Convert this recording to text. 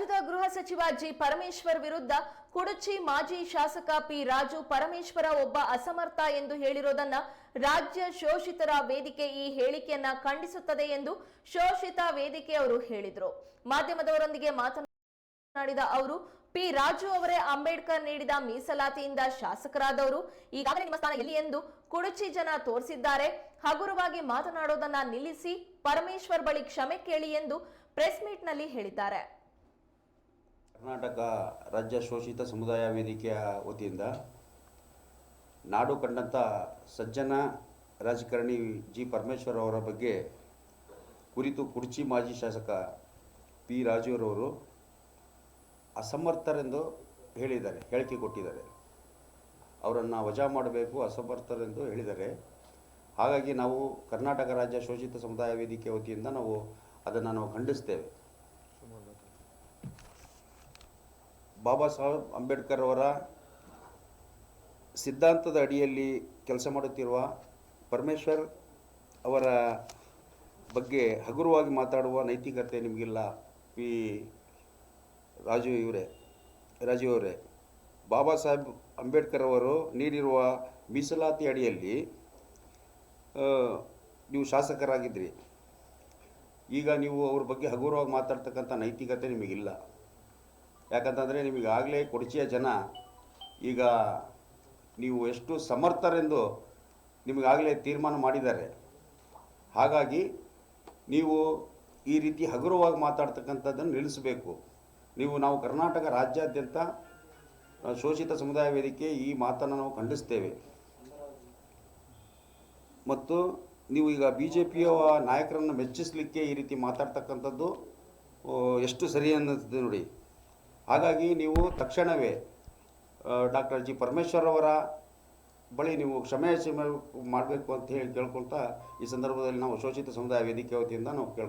ರಾಜ್ಯದ ಗೃಹ ಸಚಿವ ಜಿ ಪರಮೇಶ್ವರ್ ವಿರುದ್ಧ ಕುಡುಚಿ ಮಾಜಿ ಶಾಸಕ ಪಿ ರಾಜು ಪರಮೇಶ್ವರ ಒಬ್ಬ ಅಸಮರ್ಥ ಎಂದು ಹೇಳಿರೋದನ್ನ ರಾಜ್ಯ ಶೋಷಿತರ ವೇದಿಕೆ ಈ ಹೇಳಿಕೆಯನ್ನ ಖಂಡಿಸುತ್ತದೆ ಎಂದು ಶೋಷಿತ ವೇದಿಕೆಯವರು ಹೇಳಿದರು. ಮಾಧ್ಯಮದವರೊಂದಿಗೆ ಮಾತನಾಡಿದ ಅವರು, ಪಿ ರಾಜು ಅವರೇ ಅಂಬೇಡ್ಕರ್ ನೀಡಿದ ಮೀಸಲಾತಿಯಿಂದ ಶಾಸಕರಾದವರು, ಈಗಾಗಲೇ ನಿಮ್ಮ ಸ್ಥಾನ ಎಲ್ಲಿ ಎಂದು ಕುಡುಚಿ ಜನ ತೋರಿಸಿದ್ದಾರೆ. ಹಗುರವಾಗಿ ಮಾತನಾಡೋದನ್ನ ನಿಲ್ಲಿಸಿ ಪರಮೇಶ್ವರ್ ಬಳಿ ಕ್ಷಮೆ ಕೇಳಿ ಎಂದು ಪ್ರೆಸ್ ಮೀಟ್ನಲ್ಲಿ ಹೇಳಿದ್ದಾರೆ. ಕರ್ನಾಟಕ ರಾಜ್ಯ ಶೋಷಿತ ಸಮುದಾಯ ವೇದಿಕೆಯ ವತಿಯಿಂದ ನಾಡು ಕಂಡಂಥ ಸಜ್ಜನ ರಾಜಕಾರಣಿ ಜಿ ಪರಮೇಶ್ವರ್ ಅವರ ಬಗ್ಗೆ ಕುರಿತು ಕುರ್ಚಿ ಮಾಜಿ ಶಾಸಕ ಪಿ ರಾಜೀವ್ರವರು ಅಸಮರ್ಥರೆಂದು ಹೇಳಿದ್ದಾರೆ, ಹೇಳಿಕೆ ಕೊಟ್ಟಿದ್ದಾರೆ. ಅವರನ್ನು ವಜಾ ಮಾಡಬೇಕು, ಅಸಮರ್ಥರೆಂದು ಹೇಳಿದ್ದಾರೆ. ಹಾಗಾಗಿ ನಾವು ಕರ್ನಾಟಕ ರಾಜ್ಯ ಶೋಷಿತ ಸಮುದಾಯ ವೇದಿಕೆ ವತಿಯಿಂದ ನಾವು ಅದನ್ನು ನಾವು ಖಂಡಿಸ್ತೇವೆ. ಬಾಬಾ ಸಾಹೇಬ್ ಅಂಬೇಡ್ಕರ್ ಅವರ ಸಿದ್ಧಾಂತದ ಅಡಿಯಲ್ಲಿ ಕೆಲಸ ಮಾಡುತ್ತಿರುವ ಪರಮೇಶ್ವರ್ ಅವರ ಬಗ್ಗೆ ಹಗುರವಾಗಿ ಮಾತಾಡುವ ನೈತಿಕತೆ ನಿಮಗಿಲ್ಲ ಪಿ ರಾಜು ಇವರೇ ರಾಜೀವ್ ಅವರೇ. ಬಾಬಾ ಸಾಹೇಬ್ ಅಂಬೇಡ್ಕರ್ ಅವರು ನೀಡಿರುವ ಮೀಸಲಾತಿ ಅಡಿಯಲ್ಲಿ ನೀವು ಶಾಸಕರಾಗಿದ್ರಿ. ಈಗ ನೀವು ಅವ್ರ ಬಗ್ಗೆ ಹಗುರವಾಗಿ ಮಾತಾಡ್ತಕ್ಕಂಥ ನೈತಿಕತೆ ನಿಮಗಿಲ್ಲ. ಯಾಕಂತಂದರೆ ನಿಮಗಾಗಲೇ ಕೊಡಚಿಯ ಜನ ಈಗ ನೀವು ಎಷ್ಟು ಸಮರ್ಥರೆಂದು ನಿಮಗಾಗಲೇ ತೀರ್ಮಾನ ಮಾಡಿದ್ದಾರೆ. ಹಾಗಾಗಿ ನೀವು ಈ ರೀತಿ ಹಗುರವಾಗಿ ಮಾತಾಡ್ತಕ್ಕಂಥದ್ದನ್ನು ನಿಲ್ಲಿಸಬೇಕು. ನೀವು ನಾವು ಕರ್ನಾಟಕ ರಾಜ್ಯಾದ್ಯಂತ ಶೋಷಿತ ಸಮುದಾಯ ವೇದಿಕೆ ಈ ಮಾತನ್ನು ನಾವು ಖಂಡಿಸ್ತೇವೆ. ಮತ್ತು ನೀವು ಈಗ ಬಿ ಜೆ ಪಿಯ ನಾಯಕರನ್ನು ಮೆಚ್ಚಿಸಲಿಕ್ಕೆ ಈ ರೀತಿ ಮಾತಾಡ್ತಕ್ಕಂಥದ್ದು ಎಷ್ಟು ಸರಿ ಅನ್ನಿಸ್ತದೆ ನೋಡಿ. ಹಾಗಾಗಿ ನೀವು ತಕ್ಷಣವೇ ಡಾಕ್ಟರ್ ಜಿ. ಪರಮೇಶ್ವರ್ ಅವರ ಬಳಿ ನೀವು ಕ್ಷಮೆ ಮಾಡಬೇಕು ಅಂತ ಹೇಳಿ ಕೇಳ್ಕೊಳ್ತಾ ಈ ಸಂದರ್ಭದಲ್ಲಿ ನಾವು ಶೋಷಿತ ಸಮುದಾಯ ವೇದಿಕೆ ವತಿಯಿಂದ ನಾವು ಕೇಳ್ಕೊಳ್ತೀವಿ